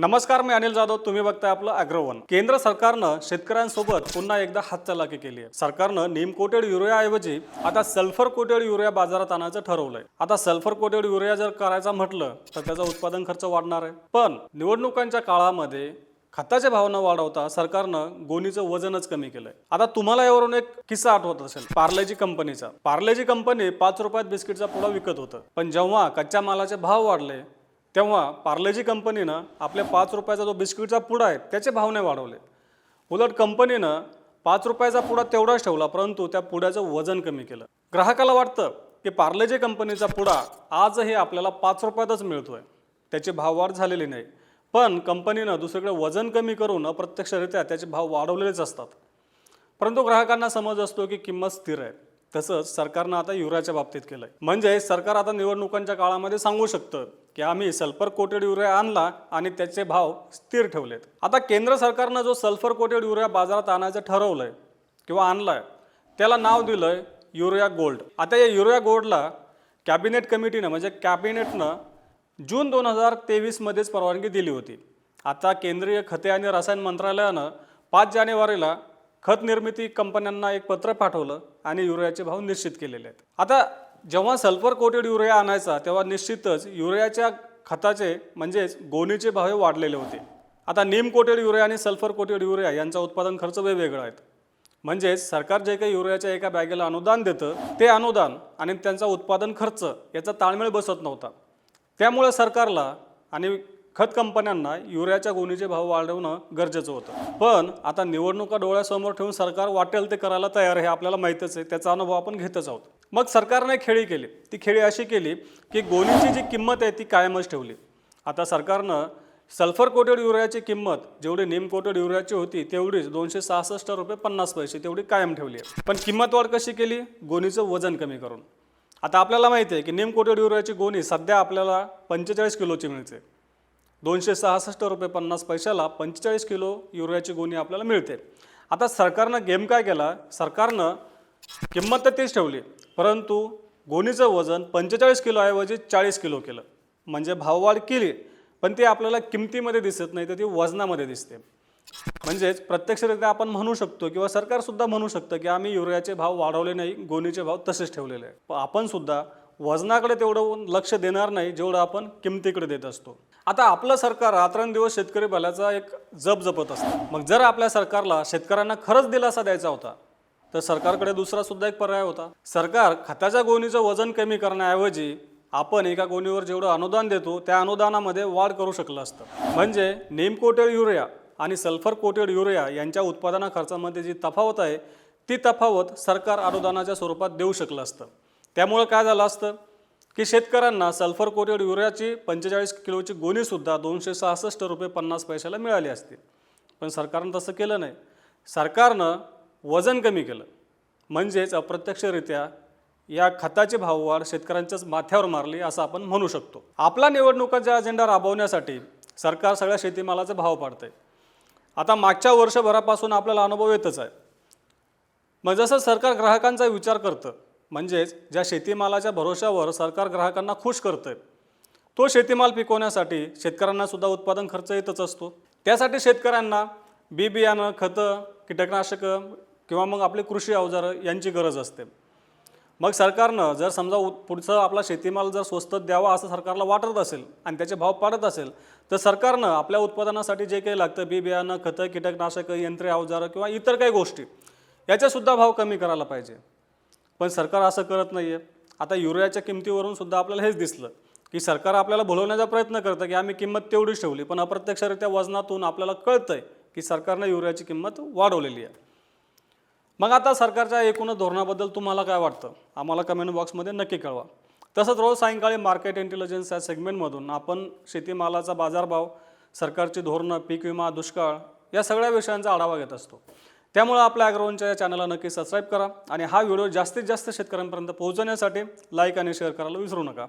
नमस्कार मी अनिल जाधव. तुम्ही बघताय आपलं अॅग्रोवन. केंद्र सरकारनं शेतकऱ्यांसोबत पुन्हा एकदा हातचलाकी केली आहे. सरकारनं नीम कोटेड युरियाऐवजी आता सल्फर कोटेड युरिया बाजारात आणायचं ठरवलंय. आता सल्फर कोटेड युरिया जर करायचा म्हटलं तर त्याचा उत्पादन खर्च वाढणार आहे. पण निवडणुकांच्या काळामध्ये खताच्या भाव न वाढवता सरकारनं गोणीचं वजनच कमी केलंय. आता तुम्हाला यावरून एक किस्सा आठवत असेल पार्लेजी कंपनीचा. पार्लेजी कंपनी पाच रुपयात बिस्किटचा पुडा विकत होतं. पण जेव्हा कच्च्या मालाचे भाव वाढले तेव्हा पार्लेजी कंपनीनं आपल्या पाच रुपयाचा जो बिस्किटचा पुडा आहे त्याचे भाव नाही वाढवले. उलट कंपनीनं पाच रुपयाचा पुडा तेवढाच ठेवला परंतु त्या पुड्याचं वजन कमी केलं. ग्राहकाला वाटतं की पार्लेजी कंपनीचा पुडा आजही आपल्याला पाच रुपयातच मिळतोय. त्याची भाववाढ झालेली नाही. पण कंपनीनं दुसरीकडे वजन कमी करून अप्रत्यक्षरित्या त्याचे भाव वाढवलेलेच असतात. परंतु ग्राहकांना समज असतो की किंमत स्थिर आहे. तसंच सरकारनं आता युरियाच्या बाबतीत केलं आहे म्हणजे सरकार आता निवडणुकांच्या काळामध्ये सांगू शकतं की आम्ही सल्फर कोटेड युरिया आणला आणि त्याचे भाव स्थिर ठेवलेत. आता केंद्र सरकारनं जो सल्फर कोटेड युरिया बाजारात आणायचं ठरवलंय किंवा आणलाय त्याला नाव दिलंय युरिया गोल्ड. आता या युरिया गोल्डला कॅबिनेट कमिटीनं म्हणजे कॅबिनेटनं जून दोन हजार तेवीसमध्येच परवानगी दिली होती. आता केंद्रीय खते आणि रसायन मंत्रालयानं पाच जानेवारीला खत निर्मिती कंपन्यांना एक पत्र पाठवलं आणि युरियाचे भाव निश्चित केलेले आहेत. आता जेव्हा सल्फर कोटेड युरिया आणायचा तेव्हा निश्चितच युरियाच्या खताचे म्हणजेच गोणीचे भाव हे वाढलेले होते. आता नीम कोटेड युरिया आणि सल्फर कोटेड युरिया यांचा उत्पादन खर्च वेगवेगळा आहेत. म्हणजेच सरकार जे काही युरियाच्या एका बॅगेला अनुदान देतं ते अनुदान आणि त्यांचा उत्पादन खर्च याचा ताळमेळ बसत नव्हता. त्यामुळे सरकारला आणि खत कंपन्यांना युरियाच्या गोणीचे भाव वाढवणं गरजेचं होतं. पण आता निवडणुका डोळ्यासमोर ठेवून सरकार वाटेल ते करायला तयार आहे हे आपल्याला माहीतच आहे. त्याचा अनुभव आपण घेतच आहोत. मग सरकारने खेळी केली. ती खेळी अशी केली की गोणीची जी किंमत आहे ती कायमच ठेवली. आता सरकारनं सल्फर कोटेड युरियाची किंमत जेवढी नीम कोटेड युरियाची होती तेवढीच दोनशे सहासष्ट रुपये पन्नास पैसे तेवढी कायम ठेवली आहे. पण किंमत वाढ कशी केली? गोणीचं वजन कमी करून. आता आपल्याला माहिती आहे की नीम कोटेड युरियाची गोणी सध्या आपल्याला पंचेचाळीस किलोची मिळते. दोनशे सहासष्ट रुपये पन्नास पैशाला पंचेचाळीस किलो युरियाची गोणी आपल्याला मिळते. आता सरकारनं गेम काय केला? सरकारनं किंमत तर तीच ठेवली परंतु गोणीचं वजन पंचेचाळीस किलोऐवजी चाळीस किलो केलं. म्हणजे भाववाढ केली पण ती आपल्याला किमतीमध्ये दिसत नाही तर ती वजनामध्ये दिसते. म्हणजेच प्रत्यक्षरित्या आपण म्हणू शकतो किंवा सरकारसुद्धा म्हणू शकतं की आम्ही युरियाचे भाव वाढवले नाही गोणीचे भाव तसेच ठेवलेले आहे आपणसुद्धा आपण सुद्धा वजनाकडे तेवढं लक्ष देणार नाही जेवढं आपण किमतीकडे देत असतो. आता आपलं सरकार रात्रंदिवस शेतकरी भल्याचा एक जप जपत असतं. मग जर आपल्या सरकारला शेतकऱ्यांना खरंच दिलासा द्यायचा होता तर सरकारकडे दुसरा सुद्धा एक पर्याय होता. सरकार खताच्या गोणीचं वजन कमी करण्याऐवजी आपण एका गोणीवर जेवढं अनुदान देतो त्या अनुदानामध्ये वाढ करू शकलं असतं. म्हणजे नीम कोटेड युरिया आणि सल्फर कोटेड युरिया यांच्या उत्पादना खर्चामध्ये जी तफावत आहे ती तफावत सरकार अनुदानाच्या स्वरूपात देऊ शकलं असतं. त्यामुळं काय झालं असतं की शेतकऱ्यांना सल्फर कोटेड युरियाची पंचेचाळीस किलोची गोणीसुद्धा दोनशे सहासष्ट रुपये पन्नास पैशाला मिळाली असती. पण सरकारनं तसं केलं नाही. सरकारनं वजन कमी केलं. म्हणजेच अप्रत्यक्षरित्या या खताची भाववाढ शेतकऱ्यांच्याच माथ्यावर मारली असं आपण म्हणू शकतो. आपला निवडणुकाचा अजेंडा राबवण्यासाठी सरकार सगळ्या शेतीमालाचे भाव पाडतंय. आता मागच्या वर्षभरापासून आपल्याला अनुभव येतच आहे. मग जसं सरकार ग्राहकांचा विचार करतं म्हणजेच ज्या शेतीमालाच्या भरोश्यावर सरकार ग्राहकांना खुश करतंय तो शेतीमाल पिकवण्यासाठी शेतकऱ्यांनासुद्धा उत्पादन खर्च येतच असतो. त्यासाठी शेतकऱ्यांना बी बियाणं खतं कीटकनाशकं किंवा मग आपले कृषी अवजारं यांची गरज असते. मग सरकारनं जर समजा उ- पुढचं आपला शेतीमाल जर स्वस्त द्यावा असं सरकारला वाटत असेल आणि त्याचे भाव पाडत असेल तर सरकारनं आपल्या उत्पादनासाठी जे काही लागतं बी बियाणं खतं कीटकनाशकं यंत्रे अवजारं किंवा इतर काही गोष्टी याच्यासुद्धा भाव कमी करायला पाहिजे. पण सरकार असं करत नाही आहे आता युरियाच्या किमतीवरून सुद्धा आपल्याला हेच दिसलं की सरकार आपल्याला भुलवण्याचा प्रयत्न करतं की आम्ही किंमत तेवढीच ठेवली पण अप्रत्यक्षरित्या वजनातून आपल्याला कळतंय की सरकारनं युरियाची किंमत वाढवलेली आहे. मग आता सरकारच्या एकूणच धोरणाबद्दल तुम्हाला काय वाटतं? आम्हाला कमेंट बॉक्समध्ये नक्की कळवा. तसंच रोज सायंकाळी मार्केट इंटेलिजन्स या सेगमेंटमधून आपण शेतीमालाचा बाजारभाव सरकारची धोरणं पीक विमा दुष्काळ या सगळ्या विषयांचा आढावा घेत असतो. त्यामुळे आपल्या ॲग्रोवनच्या या चॅनलला नक्की सबस्क्राईब करा आणि हा व्हिडिओ जास्तीत जास्त शेतकऱ्यांपर्यंत पोहोचवण्यासाठी लाईक आणि शेअर करायला विसरू नका.